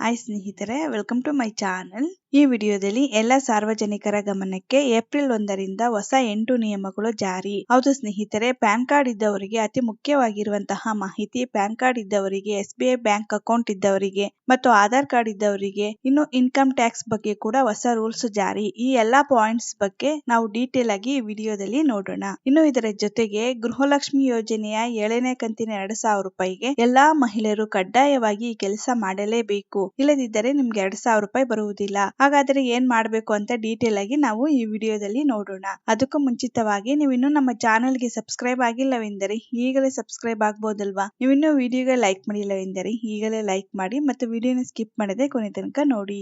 Hi ಸ್ನೇಹಿತರೆ welcome to my channel ಈ ವಿಡಿಯೋದಲ್ಲಿ ಎಲ್ಲ ಸಾರ್ವಜನಿಕರ ಗಮನಕ್ಕೆ ಏಪ್ರಿಲ್ ಒಂದರಿಂದ ಹೊಸ ಎಂಟು ನಿಯಮಗಳು ಜಾರಿ. ಹೌದು ಸ್ನೇಹಿತರೆ, ಪ್ಯಾನ್ ಕಾರ್ಡ್ ಇದ್ದವರಿಗೆ ಅತಿ ಮುಖ್ಯವಾಗಿರುವಂತಹ ಮಾಹಿತಿ ಪ್ಯಾನ್ ಕಾರ್ಡ್ ಇದ್ದವರಿಗೆ, S B I bank account ಇದ್ದವರಿಗೆ ಮತ್ತು ಆಧಾರ್ ಕಾರ್ಡ್ ಇದ್ದವರಿಗೆ, ಇನ್ನು ಇನ್ಕಮ್ ಟ್ಯಾಕ್ಸ್ ಬಗ್ಗೆ ಕೂಡ ಹೊಸ ರೂಲ್ಸ್ ಜಾರಿ. ಈ ಎಲ್ಲಾ ಪಾಯಿಂಟ್ಸ್ ಬಗ್ಗೆ ನಾವು ಡೀಟೇಲ್ ಆಗಿ ವಿಡಿಯೋದಲ್ಲಿ ನೋಡೋಣ. ಇನ್ನು ಇದರ ಜೊತೆಗೆ ಗೃಹಲಕ್ಷ್ಮಿ ಯೋಜನೆಯ ಏಳನೇ ಕಂತಿನ ಎರಡ್ ಸಾವಿರ ರೂಪಾಯಿಗೆ ಎಲ್ಲಾ ಮಹಿಳೆಯರು ಕಡ್ಡಾಯವಾಗಿ ಈ ಕೆಲಸ ಮಾಡಲೇಬೇಕು. ಇಲ್ಲದಿದ್ದರೆ ನಿಮ್ಗೆ ಎರಡ್ ಸಾವಿರ ರೂಪಾಯಿ ಬರುವುದಿಲ್ಲ. ಹಾಗಾದ್ರೆ ಏನ್ ಮಾಡ್ಬೇಕು ಅಂತ ಡೀಟೇಲ್ ಆಗಿ ನಾವು ಈ ವಿಡಿಯೋದಲ್ಲಿ ನೋಡೋಣ. ಅದಕ್ಕೂ ಮುಂಚಿತವಾಗಿ ನೀವು ಇನ್ನು ನಮ್ಮ ಚಾನೆಲ್ಗೆ ಸಬ್ಸ್ಕ್ರೈಬ್ ಆಗಿಲ್ಲವೆಂದರೆ ಈಗಲೇ ಸಬ್ಸ್ಕ್ರೈಬ್ ಆಗ್ಬೋದಲ್ವಾ? ನೀವು ಇನ್ನೂ ವಿಡಿಯೋಗೆ ಲೈಕ್ ಮಾಡಿಲ್ಲವೆಂದರೆ ಈಗಲೇ ಲೈಕ್ ಮಾಡಿ ಮತ್ತು ವಿಡಿಯೋನ ಸ್ಕಿಪ್ ಮಾಡದೆ ಕೊನೆ ತನಕ ನೋಡಿ.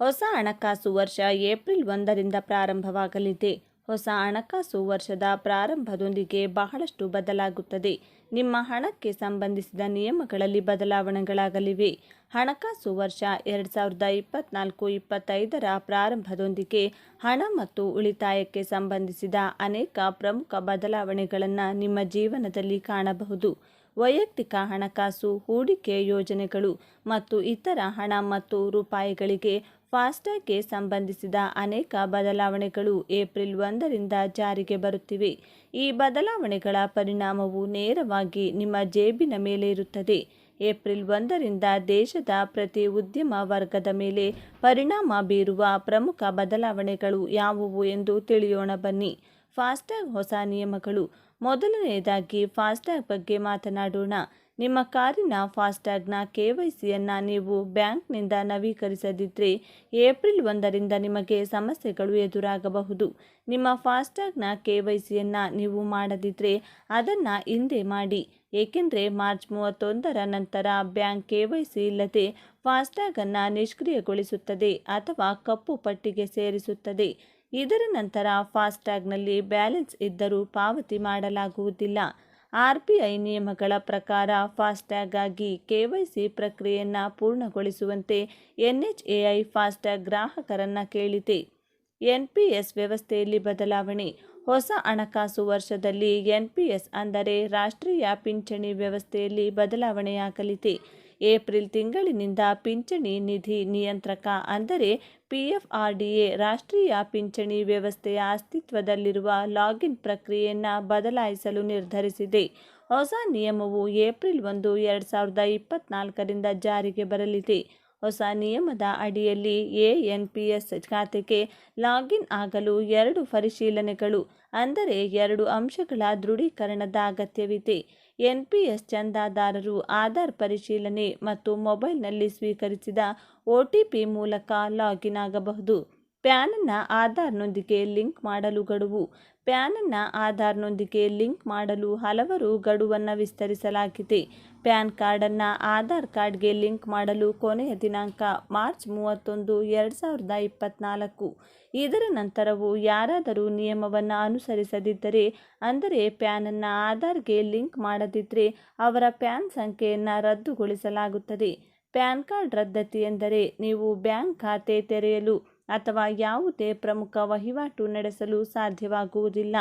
ಹೊಸ ಹಣಕಾಸು ವರ್ಷ ಏಪ್ರಿಲ್ ಒಂದರಿಂದ ಪ್ರಾರಂಭವಾಗಲಿದೆ. ಹೊಸ ಹಣಕಾಸು ವರ್ಷದ ಪ್ರಾರಂಭದೊಂದಿಗೆ ಬಹಳಷ್ಟು ಬದಲಾಗುತ್ತದೆ. ನಿಮ್ಮ ಹಣಕ್ಕೆ ಸಂಬಂಧಿಸಿದ ನಿಯಮಗಳಲ್ಲಿ ಬದಲಾವಣೆಗಳಾಗಲಿವೆ. ಹಣಕಾಸು ವರ್ಷ ಎರಡು ಸಾವಿರದ ಇಪ್ಪತ್ನಾಲ್ಕು ಇಪ್ಪತ್ತೈದರ ಪ್ರಾರಂಭದೊಂದಿಗೆ ಹಣ ಮತ್ತು ಉಳಿತಾಯಕ್ಕೆ ಸಂಬಂಧಿಸಿದ ಅನೇಕ ಪ್ರಮುಖ ಬದಲಾವಣೆಗಳನ್ನು ನಿಮ್ಮ ಜೀವನದಲ್ಲಿ ಕಾಣಬಹುದು. ವೈಯಕ್ತಿಕ ಹಣಕಾಸು, ಹೂಡಿಕೆ ಯೋಜನೆಗಳು ಮತ್ತು ಇತರ ಹಣ ಮತ್ತು ರೂಪಾಯಿಗಳಿಗೆ ಫಾಸ್ಟ್ಯಾಗ್ಗೆ ಸಂಬಂಧಿಸಿದ ಅನೇಕ ಬದಲಾವಣೆಗಳು ಏಪ್ರಿಲ್ ಒಂದರಿಂದ ಜಾರಿಗೆ ಬರುತ್ತಿವೆ. ಈ ಬದಲಾವಣೆಗಳ ಪರಿಣಾಮವು ನೇರವಾಗಿ ನಿಮ್ಮ ಜೇಬಿನ ಮೇಲೆ ಇರುತ್ತದೆ. ಏಪ್ರಿಲ್ ಒಂದರಿಂದ ದೇಶದ ಪ್ರತಿ ಉದ್ಯಮ ವರ್ಗದ ಮೇಲೆ ಪರಿಣಾಮ ಬೀರುವ ಪ್ರಮುಖ ಬದಲಾವಣೆಗಳು ಯಾವುವು ಎಂದು ತಿಳಿಯೋಣ ಬನ್ನಿ. ಫಾಸ್ಟ್ಯಾಗ್ ಹೊಸ ನಿಯಮಗಳು. ಮೊದಲನೆಯದಾಗಿ ಫಾಸ್ಟ್ಯಾಗ್ ಬಗ್ಗೆ ಮಾತನಾಡೋಣ. ನಿಮ್ಮ ಕಾರಿನ ಫಾಸ್ಟ್ಯಾಗ್ನ ಕೆ ವೈ ಸಿಯನ್ನು ನೀವು ಬ್ಯಾಂಕ್ನಿಂದ ನವೀಕರಿಸದಿದ್ದರೆ ಏಪ್ರಿಲ್ ಒಂದರಿಂದ ನಿಮಗೆ ಸಮಸ್ಯೆಗಳು ಎದುರಾಗಬಹುದು. ನಿಮ್ಮ ಫಾಸ್ಟ್ಯಾಗ್ನ ಕೆ ವೈ ಸಿಯನ್ನು ನೀವು ಮಾಡದಿದ್ದರೆ ಅದನ್ನು ಹಿಂದೆ ಮಾಡಿ. ಏಕೆಂದರೆ ಮಾರ್ಚ್ ಮೂವತ್ತೊಂದರ ನಂತರ ಬ್ಯಾಂಕ್ ಕೆ ವೈ ಸಿ ಇಲ್ಲದೆ ಫಾಸ್ಟ್ಯಾಗನ್ನು ನಿಷ್ಕ್ರಿಯಗೊಳಿಸುತ್ತದೆ ಅಥವಾ ಕಪ್ಪು ಪಟ್ಟಿಗೆ ಸೇರಿಸುತ್ತದೆ. ಇದರ ನಂತರ ಫಾಸ್ಟ್ಯಾಗ್ನಲ್ಲಿ ಬ್ಯಾಲೆನ್ಸ್ ಇದ್ದರೂ ಪಾವತಿ ಮಾಡಲಾಗುವುದಿಲ್ಲ. ಆರ್ ಬಿ ಐ ನಿಯಮಗಳ ಪ್ರಕಾರ ಫಾಸ್ಟ್ಯಾಗಾಗಿ ಕೆ ವೈ ಸಿ ಪ್ರಕ್ರಿಯೆಯನ್ನು ಪೂರ್ಣಗೊಳಿಸುವಂತೆ N H A I FASTag ಗ್ರಾಹಕರನ್ನು ಕೇಳಿದೆ. ಎನ್ಪಿಎಸ್ ಪಿ ಎಸ್ ವ್ಯವಸ್ಥೆಯಲ್ಲಿ ಬದಲಾವಣೆ. ಹೊಸ ಹಣಕಾಸು ವರ್ಷದಲ್ಲಿ ಎನ್ಪಿಎಸ್ ಪಿ ಎಸ್ ಅಂದರೆ ರಾಷ್ಟ್ರೀಯ ಪಿಂಚಣಿ ವ್ಯವಸ್ಥೆಯಲ್ಲಿ ಬದಲಾವಣೆಯಾಗಲಿದೆ. ಏಪ್ರಿಲ್ ತಿಂಗಳಿನಿಂದ ಪಿಂಚಣಿ ನಿಧಿ ನಿಯಂತ್ರಕ ಅಂದರೆ ಪಿಎಫ್ಆರ್ಡಿಎ ರಾಷ್ಟ್ರೀಯ ಪಿಂಚಣಿ ವ್ಯವಸ್ಥೆಯ ಅಸ್ತಿತ್ವದಲ್ಲಿರುವ ಲಾಗಿನ್ ಪ್ರಕ್ರಿಯೆಯನ್ನು ಬದಲಾಯಿಸಲು ನಿರ್ಧರಿಸಿದೆ. ಹೊಸ ನಿಯಮವು ಏಪ್ರಿಲ್ ಒಂದು, ಎರಡು ಸಾವಿರದ ಇಪ್ಪತ್ನಾಲ್ಕರಿಂದ ಜಾರಿಗೆ ಬರಲಿದೆ. ಹೊಸ ನಿಯಮದ ಅಡಿಯಲ್ಲಿ ಎ ಎನ್ ಪಿ ಎಸ್ ಖಾತೆಗೆ ಲಾಗಿನ್ ಆಗಲು ಎರಡು ಪರಿಶೀಲನೆಗಳು, ಅಂದರೆ ಎರಡು ಅಂಶಗಳ ದೃಢೀಕರಣದ ಅಗತ್ಯವಿದೆ. ಎನ್ ಪಿ ಎಸ್ ಚಂದಾದಾರರು ಆಧಾರ್ ಪರಿಶೀಲನೆ ಮತ್ತು ಮೊಬೈಲ್ನಲ್ಲಿ ಸ್ವೀಕರಿಸಿದ ಒ ಟಿ ಪಿ ಮೂಲಕ ಲಾಗಿನ್ ಆಗಬಹುದು. ಪ್ಯಾನನ್ನು ಆಧಾರ್ನೊಂದಿಗೆ ಲಿಂಕ್ ಮಾಡಲು ಗಡುವು. ಪ್ಯಾನನ್ನು ಆಧಾರ್ನೊಂದಿಗೆ ಲಿಂಕ್ ಮಾಡಲು ಹಲವರು ಗಡುವನ್ನು ವಿಸ್ತರಿಸಲಾಗಿದೆ. ಪ್ಯಾನ್ ಕಾರ್ಡನ್ನು ಆಧಾರ್ ಕಾರ್ಡ್ಗೆ ಲಿಂಕ್ ಮಾಡಲು ಕೊನೆಯ ದಿನಾಂಕ ಮಾರ್ಚ್ ಮೂವತ್ತೊಂದು, ಎರಡು ಸಾವಿರದ ಇಪ್ಪತ್ತ್ನಾಲ್ಕು ಇದರ ನಂತರವೂ ಯಾರಾದರೂ ನಿಯಮವನ್ನು ಅನುಸರಿಸದಿದ್ದರೆ, ಅಂದರೆ ಪ್ಯಾನನ್ನು ಆಧಾರ್ಗೆ ಲಿಂಕ್ ಮಾಡದಿದ್ದರೆ ಅವರ ಪ್ಯಾನ್ ಸಂಖ್ಯೆಯನ್ನು ರದ್ದುಗೊಳಿಸಲಾಗುತ್ತದೆ. ಪ್ಯಾನ್ ಕಾರ್ಡ್ ರದ್ದತಿ ಎಂದರೆ ನೀವು ಬ್ಯಾಂಕ್ ಖಾತೆ ತೆರೆಯಲು ಅಥವಾ ಯಾವುದೇ ಪ್ರಮುಖ ವಹಿವಾಟು ನಡೆಸಲು ಸಾಧ್ಯವಾಗುವುದಿಲ್ಲ.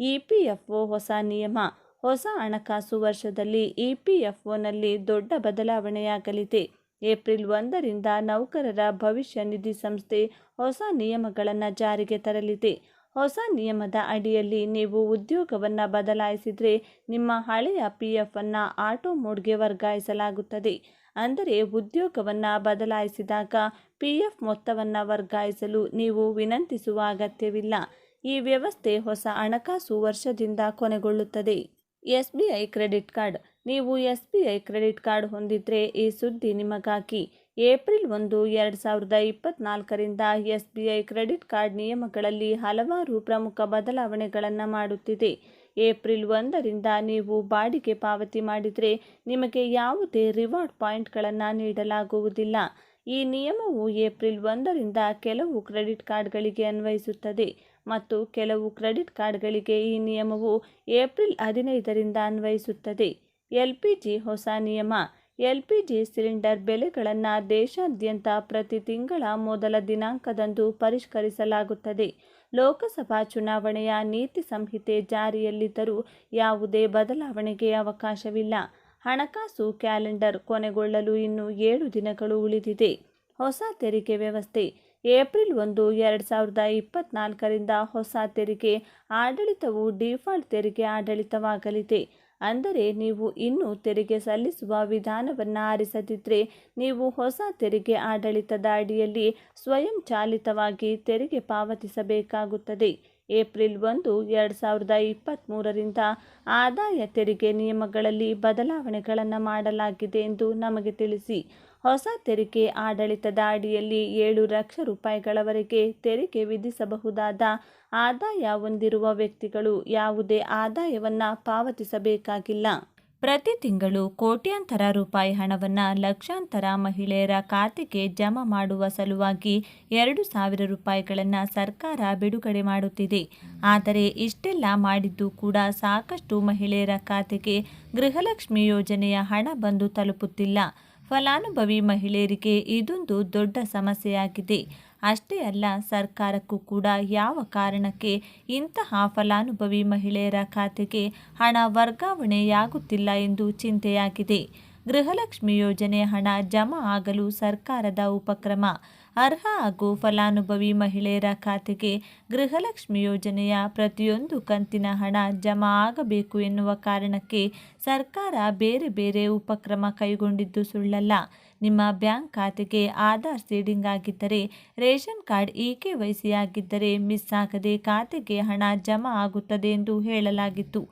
ಇ ಪಿ ಎಫ್ ಒ ಹೊಸ ನಿಯಮ ಹೊಸ ಹಣಕಾಸು ವರ್ಷದಲ್ಲಿ ಇ ಪಿ ಎಫ್ ಒನಲ್ಲಿ ದೊಡ್ಡ ಬದಲಾವಣೆಯಾಗಲಿದೆ. ಏಪ್ರಿಲ್ ಒಂದರಿಂದ ನೌಕರರ ಭವಿಷ್ಯ ನಿಧಿ ಸಂಸ್ಥೆ ಹೊಸ ನಿಯಮಗಳನ್ನು ಜಾರಿಗೆ ತರಲಿದೆ. ಹೊಸ ನಿಯಮದ ಅಡಿಯಲ್ಲಿ ನೀವು ಉದ್ಯೋಗವನ್ನು ಬದಲಾಯಿಸಿದರೆ ನಿಮ್ಮ ಹಳೆಯ ಪಿ ಎಫ್ ಅನ್ನು ಆಟೋ ಮೋಡ್ಗೆ ವರ್ಗಾಯಿಸಲಾಗುತ್ತದೆ. ಅಂದರೆ ಉದ್ಯೋಗವನ್ನು ಬದಲಾಯಿಸಿದಾಗ ಪಿ ಎಫ್ ಮೊತ್ತವನ್ನು ವರ್ಗಾಯಿಸಲು ನೀವು ವಿನಂತಿಸುವ ಅಗತ್ಯವಿಲ್ಲ. ಈ ವ್ಯವಸ್ಥೆ ಹೊಸ ಹಣಕಾಸು ವರ್ಷದಿಂದ ಕೊನೆಗೊಳ್ಳುತ್ತದೆ. S B I credit card. ನೀವು S B I credit card ಹೊಂದಿದ್ರೆ ಈ ಸುದ್ದಿ ನಿಮಗಾಗಿ ಏಪ್ರಿಲ್ ಒಂದು, ಎರಡು ಸಾವಿರದ ಇಪ್ಪತ್ನಾಲ್ಕರಿಂದ S B I credit card ನಿಯಮಗಳಲ್ಲಿ ಹಲವಾರು ಪ್ರಮುಖ ಬದಲಾವಣೆಗಳನ್ನು ಮಾಡುತ್ತಿದೆ. ಏಪ್ರಿಲ್ ಒಂದರಿಂದ ನೀವು ಬಾಡಿಗೆ ಪಾವತಿ ಮಾಡಿದರೆ ನಿಮಗೆ ಯಾವುದೇ ರಿವಾರ್ಡ್ ಪಾಯಿಂಟ್ಗಳನ್ನು ನೀಡಲಾಗುವುದಿಲ್ಲ. ಈ ನಿಯಮವು ಏಪ್ರಿಲ್ ಒಂದರಿಂದ ಕೆಲವು ಕ್ರೆಡಿಟ್ ಕಾರ್ಡ್ಗಳಿಗೆ ಅನ್ವಯಿಸುತ್ತದೆ. ಮತ್ತು ಕೆಲವು ಕ್ರೆಡಿಟ್ ಕಾರ್ಡ್ಗಳಿಗೆ ಈ ನಿಯಮವು ಏಪ್ರಿಲ್ ಹದಿನೈದರಿಂದ ಅನ್ವಯಿಸುತ್ತದೆ. ಎಲ್ ಪಿ ಜಿ ಹೊಸ ನಿಯಮ. ಎಲ್ ಪಿ ಜಿ ಸಿಲಿಂಡರ್ ಬೆಲೆಗಳನ್ನು ದೇಶಾದ್ಯಂತ ಪ್ರತಿ ತಿಂಗಳ ಮೊದಲ ದಿನಾಂಕದಂದು ಪರಿಷ್ಕರಿಸಲಾಗುತ್ತದೆ. ಲೋಕಸಭಾ ಚುನಾವಣೆಯ ನೀತಿ ಸಂಹಿತೆ ಜಾರಿಯಲ್ಲಿದ್ದರೂ ಯಾವುದೇ ಬದಲಾವಣೆಗೆ ಅವಕಾಶವಿಲ್ಲ. ಹಣಕಾಸು ಕ್ಯಾಲೆಂಡರ್ ಕೊನೆಗೊಳ್ಳಲು ಇನ್ನು ಏಳು ದಿನಗಳು ಉಳಿದಿದೆ. ಹೊಸ ತೆರಿಗೆ ವ್ಯವಸ್ಥೆ. ಏಪ್ರಿಲ್ ಒಂದು, ಎರಡು ಸಾವಿರದ ಇಪ್ಪತ್ನಾಲ್ಕರಿಂದ ಹೊಸ ತೆರಿಗೆ ಆಡಳಿತವು ಡಿಫಾಲ್ಟ್ ತೆರಿಗೆ ಆಡಳಿತವಾಗಲಿದೆ. ಅಂದರೆ ನೀವು ಇನ್ನೂ ತೆರಿಗೆ ಸಲ್ಲಿಸುವ ವಿಧಾನವನ್ನು ಆರಿಸದಿದ್ದರೆ ನೀವು ಹೊಸ ತೆರಿಗೆ ಆಡಳಿತದ ಅಡಿಯಲ್ಲಿ ಸ್ವಯಂಚಾಲಿತವಾಗಿ ತೆರಿಗೆ ಪಾವತಿಸಬೇಕಾಗುತ್ತದೆ. ಏಪ್ರಿಲ್ ಒಂದು, ಎರಡು ಸಾವಿರದ ಇಪ್ಪತ್ತ್ಮೂರರಿಂದ ಆದಾಯ ತೆರಿಗೆ ನಿಯಮಗಳಲ್ಲಿ ಬದಲಾವಣೆಗಳನ್ನು ಮಾಡಲಾಗಿದೆ ಎಂದು ನಮಗೆ ತಿಳಿಸಿ, ಹೊಸ ತೆರಿಗೆ ಆಡಳಿತದ ಅಡಿಯಲ್ಲಿ ಏಳು ಲಕ್ಷ ರೂಪಾಯಿಗಳವರೆಗೆ ತೆರಿಗೆ ವಿಧಿಸಬಹುದಾದ ಆದಾಯ ಹೊಂದಿರುವ ವ್ಯಕ್ತಿಗಳು ಯಾವುದೇ ಆದಾಯವನ್ನು ಪಾವತಿಸಬೇಕಾಗಿಲ್ಲ. ಪ್ರತಿ ತಿಂಗಳು ಕೋಟ್ಯಾಂತರ ರೂಪಾಯಿ ಹಣವನ್ನು ಲಕ್ಷಾಂತರ ಮಹಿಳೆಯರ ಖಾತೆಗೆ ಜಮಾ ಮಾಡುವ ಸಲುವಾಗಿ ಎರಡು ಸಾವಿರ ರೂಪಾಯಿಗಳನ್ನು ಸರ್ಕಾರ ಬಿಡುಗಡೆ ಮಾಡುತ್ತಿದೆ. ಆದರೆ ಇಷ್ಟೆಲ್ಲ ಮಾಡಿದ್ದು ಕೂಡ ಸಾಕಷ್ಟು ಮಹಿಳೆಯರ ಖಾತೆಗೆ ಗೃಹಲಕ್ಷ್ಮಿ ಯೋಜನೆಯ ಹಣ ಬಂದು ತಲುಪುತ್ತಿಲ್ಲ. ಫಲಾನುಭವಿ ಮಹಿಳೆಯರಿಗೆ ಇದೊಂದು ದೊಡ್ಡ ಸಮಸ್ಯೆಯಾಗಿದೆ. ಅಷ್ಟೇ ಅಲ್ಲ, ಸರ್ಕಾರಕ್ಕೂ ಕೂಡ ಯಾವ ಕಾರಣಕ್ಕೆ ಇಂತಹ ಫಲಾನುಭವಿ ಮಹಿಳೆಯರ ಖಾತೆಗೆ ಹಣ ವರ್ಗಾವಣೆಯಾಗುತ್ತಿಲ್ಲ ಎಂದು ಚಿಂತೆಯಾಗಿದೆ. ಗೃಹಲಕ್ಷ್ಮಿ ಯೋಜನೆ ಹಣ ಜಮಾ ಆಗಲು ಸರ್ಕಾರದ ಉಪಕ್ರಮ. ಅರ್ಹ ಹಾಗೂ ಫಲಾನುಭವಿ ಮಹಿಳೆಯರ ಖಾತೆಗೆ ಗೃಹಲಕ್ಷ್ಮಿ ಯೋಜನೆಯ ಪ್ರತಿಯೊಂದು ಕಂತಿನ ಹಣ ಜಮಾ ಆಗಬೇಕು ಎನ್ನುವ ಕಾರಣಕ್ಕೆ ಸರ್ಕಾರ ಬೇರೆ ಬೇರೆ ಉಪಕ್ರಮ ಕೈಗೊಂಡಿದ್ದು ಸುಳ್ಳಲ್ಲ. ನಿಮ್ಮ ಬ್ಯಾಂಕ್ ಖಾತೆಗೆ ಆಧಾರ್ ಸೀಡಿಂಗ್ ಆಗಿದ್ದರೆ, ration card E K Y C ಆಗಿದ್ದರೆ ಮಿಸ್ ಆಗದೆ ಖಾತೆಗೆ ಹಣ ಜಮಾ ಆಗುತ್ತದೆ ಎಂದು ಹೇಳಲಾಗಿತ್ತು.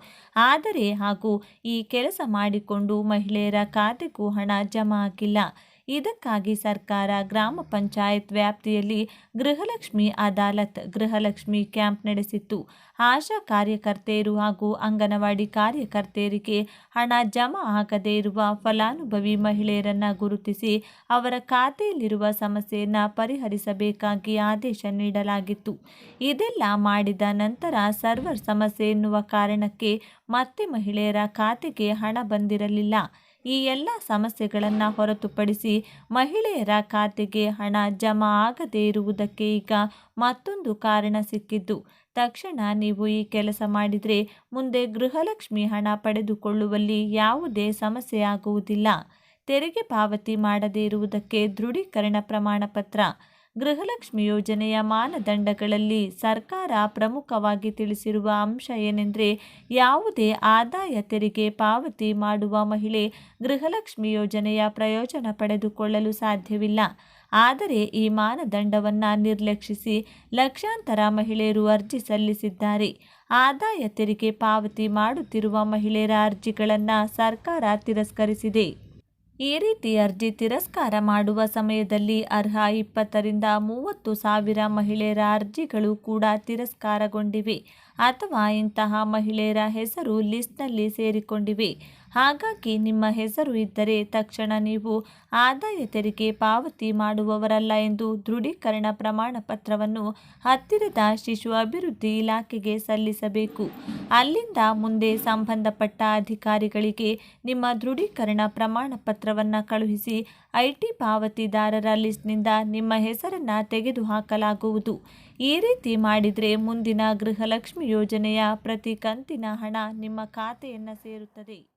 ಆದರೆ ಹಾಗೂ ಈ ಕೆಲಸ ಮಾಡಿಕೊಂಡು ಮಹಿಳೆಯರ ಖಾತೆಗೂ ಹಣ ಜಮಾ ಆಗಿಲ್ಲ. ಇದಕ್ಕಾಗಿ ಸರ್ಕಾರ ಗ್ರಾಮ ಪಂಚಾಯತ್ ವ್ಯಾಪ್ತಿಯಲ್ಲಿ ಗೃಹಲಕ್ಷ್ಮಿ ಅದಾಲತ್, ಗೃಹಲಕ್ಷ್ಮಿ ಕ್ಯಾಂಪ್ ನಡೆಸಿತ್ತು. ಆಶಾ ಕಾರ್ಯಕರ್ತೆಯರು ಹಾಗೂ ಅಂಗನವಾಡಿ ಕಾರ್ಯಕರ್ತೆಯರಿಗೆ ಹಣ ಜಮಾ ಆಗದೇ ಇರುವ ಫಲಾನುಭವಿ ಮಹಿಳೆಯರನ್ನು ಗುರುತಿಸಿ ಅವರ ಖಾತೆಯಲ್ಲಿರುವ ಸಮಸ್ಯೆಯನ್ನು ಪರಿಹರಿಸಬೇಕಾಗಿ ಆದೇಶ ನೀಡಲಾಗಿತ್ತು. ಇದೆಲ್ಲ ಮಾಡಿದ ನಂತರ ಸರ್ವರ್ ಸಮಸ್ಯೆ ಎನ್ನುವ ಕಾರಣಕ್ಕೆ ಮತ್ತೆ ಮಹಿಳೆಯರ ಖಾತೆಗೆ ಹಣ ಬಂದಿರಲಿಲ್ಲ. ಈ ಎಲ್ಲ ಸಮಸ್ಯೆಗಳನ್ನು ಹೊರತುಪಡಿಸಿ ಮಹಿಳೆಯರ ಖಾತೆಗೆ ಹಣ ಜಮಾ ಆಗದೇ ಇರುವುದಕ್ಕೆ ಈಗ ಮತ್ತೊಂದು ಕಾರಣ ಸಿಕ್ಕಿದ್ದು. ತಕ್ಷಣ ನೀವು ಈ ಕೆಲಸ ಮಾಡಿದರೆ ಮುಂದೆ ಗೃಹಲಕ್ಷ್ಮಿ ಹಣ ಪಡೆದುಕೊಳ್ಳುವಲ್ಲಿ ಯಾವುದೇ ಸಮಸ್ಯೆಯಾಗುವುದಿಲ್ಲ ತೆರಿಗೆ ಪಾವತಿ ಮಾಡದೇ ಇರುವುದಕ್ಕೆ ದೃಢೀಕರಣ ಪ್ರಮಾಣ ಪತ್ರ ಗೃಹಲಕ್ಷ್ಮಿ ಯೋಜನೆಯ ಮಾನದಂಡಗಳಲ್ಲಿ ಸರ್ಕಾರ ಪ್ರಮುಖವಾಗಿ ತಿಳಿಸಿರುವ ಅಂಶ ಏನೆಂದರೆ, ಯಾವುದೇ ಆದಾಯ ತೆರಿಗೆ ಪಾವತಿ ಮಾಡುವ ಮಹಿಳೆ ಗೃಹಲಕ್ಷ್ಮಿ ಯೋಜನೆಯ ಪ್ರಯೋಜನ ಪಡೆದುಕೊಳ್ಳಲು ಸಾಧ್ಯವಿಲ್ಲ. ಆದರೆ ಈ ಮಾನದಂಡವನ್ನು ನಿರ್ಲಕ್ಷಿಸಿ ಲಕ್ಷಾಂತರ ಮಹಿಳೆಯರು ಅರ್ಜಿ ಸಲ್ಲಿಸಿದ್ದಾರೆ. ಆದಾಯ ತೆರಿಗೆ ಪಾವತಿ ಮಾಡುತ್ತಿರುವ ಮಹಿಳೆಯರ ಅರ್ಜಿಗಳನ್ನು ಸರ್ಕಾರ ತಿರಸ್ಕರಿಸಿದೆ. ಈ ರೀತಿ ಅರ್ಜಿ ತಿರಸ್ಕಾರ ಮಾಡುವ ಸಮಯದಲ್ಲಿ ಅರ್ಹ ಇಪ್ಪತ್ತರಿಂದ ಮೂವತ್ತು ಸಾವಿರ ಮಹಿಳೆಯರ ಅರ್ಜಿಗಳು ಕೂಡ ತಿರಸ್ಕಾರಗೊಂಡಿವೆ. ಅಥವಾ ಇಂತಹ ಮಹಿಳೆಯರ ಹೆಸರು ಲಿಸ್ಟ್ನಲ್ಲಿ ಸೇರಿಕೊಂಡಿವೆ. ಹಾಗಾಗಿ ನಿಮ್ಮ ಹೆಸರು ಇದ್ದರೆ ತಕ್ಷಣ ನೀವು ಆದಾಯ ತೆರಿಗೆ ಪಾವತಿ ಮಾಡುವವರಲ್ಲ ಎಂದು ದೃಢೀಕರಣ ಪ್ರಮಾಣ ಪತ್ರವನ್ನು ಹತ್ತಿರದ ಶಿಶು ಅಭಿವೃದ್ಧಿ ಇಲಾಖೆಗೆ ಸಲ್ಲಿಸಬೇಕು. ಅಲ್ಲಿಂದ ಮುಂದೆ ಸಂಬಂಧಪಟ್ಟ ಅಧಿಕಾರಿಗಳಿಗೆ ನಿಮ್ಮ ದೃಢೀಕರಣ ಪ್ರಮಾಣ ಪತ್ರವನ್ನು ಕಳುಹಿಸಿ ಐಟಿ ಪಾವತಿದಾರರ ಲಿಸ್ಟ್ನಿಂದ ನಿಮ್ಮ ಹೆಸರನ್ನು ತೆಗೆದುಹಾಕಲಾಗುವುದು. ಈ ರೀತಿ ಮಾಡಿದರೆ ಮುಂದಿನ ಗೃಹಲಕ್ಷ್ಮಿ ಯೋಜನೆಯ ಪ್ರತಿ ಕಂತಿನ ಹಣ ನಿಮ್ಮ ಖಾತೆಯನ್ನು ಸೇರುತ್ತದೆ.